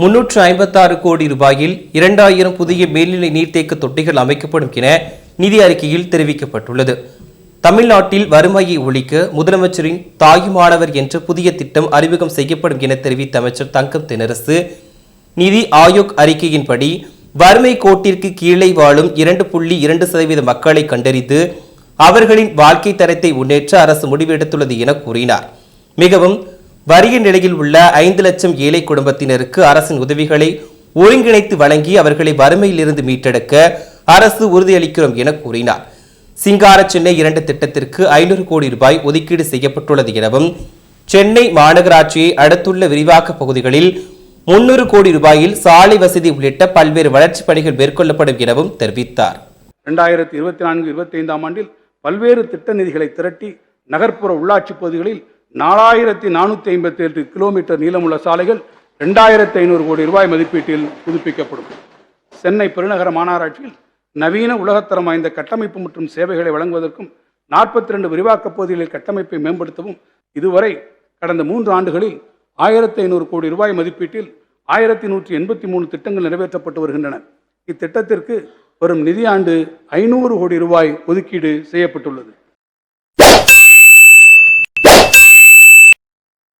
முன்னூற்று ஐம்பத்தாறு கோடி ரூபாயில் இரண்டாயிரம் புதிய மேல்நிலை நீர்த்தேக்க தொட்டிகள் அமைக்கப்படும் என நிதி அறிக்கையில் தெரிவிக்கப்பட்டுள்ளது. தமிழ்நாட்டில் வறுமையை ஒழிக்க முதலமைச்சரின் தாயுமானவர் என்ற புதிய திட்டம் அறிமுகம் செய்யப்படும் என தெரிவித்த அமைச்சர் தங்கம் தென்னரசு நிதி ஆயோக் அறிக்கையின்படி வறுமை கோட்டிற்கு கீழே வாழும் இரண்டு புள்ளி இரண்டு சதவீத மக்களை கண்டறிந்து அவர்களின் வாழ்க்கை தரத்தை முன்னேற்ற அரசு முடிவெடுத்துள்ளது என கூறினார். மிகவும் வறிய நிலையில் உள்ள ஐந்து லட்சம் ஏழை குடும்பத்தினருக்கு அரசின் உதவிகளை ஒருங்கிணைத்து வழங்கி அவர்களை வறுமையிலிருந்து மீட்டெடுக்க அரசு உறுதியளிக்கிறோம் என கூறினார். சிங்கார சென்னை இரண்டு திட்டத்திற்கு ஐநூறு கோடி ரூபாய் ஒதுக்கீடு செய்யப்பட்டுள்ளது எனவும் சென்னை மாநகராட்சியை அடுத்துள்ள விரிவாக்க பகுதிகளில் முன்னூறு கோடி ரூபாயில் சாலை வசதி உள்ளிட்ட பல்வேறு வளர்ச்சிப் பணிகள் மேற்கொள்ளப்படும் எனவும் தெரிவித்தார். ரெண்டாயிரத்தி இருபத்தி நான்கு இருபத்தி ஐந்தாம் ஆண்டில் பல்வேறு திட்ட நிதிகளை திரட்டி நகர்ப்புற உள்ளாட்சி பகுதிகளில் நாலாயிரத்தி நானூற்றி ஐம்பத்தி எட்டு கிலோமீட்டர் நீளமுள்ள சாலைகள் ரெண்டாயிரத்தி ஐநூறு கோடி ரூபாய் மதிப்பீட்டில் புதுப்பிக்கப்படும். சென்னை பெருநகர மாநகராட்சியில் நவீன உலகத்தரம் வாய்ந்த கட்டமைப்பு மற்றும் சேவைகளை வழங்குவதற்கும் நாற்பத்தி ரெண்டு விரிவாக்கப் பகுதிகளில் கட்டமைப்பை மேம்படுத்தவும் இதுவரை கடந்த மூன்று ஆண்டுகளில் ஆயிரத்தி ஐநூறு கோடி ரூபாய் மதிப்பீட்டில் ஆயிரத்தி நூற்றி எண்பத்தி மூணு திட்டங்கள் நிறைவேற்றப்பட்டு வருகின்றன. இத்திட்டத்திற்கு வரும் நிதியாண்டு ஐநூறு கோடி ரூபாய் ஒதுக்கீடு செய்யப்பட்டுள்ளது.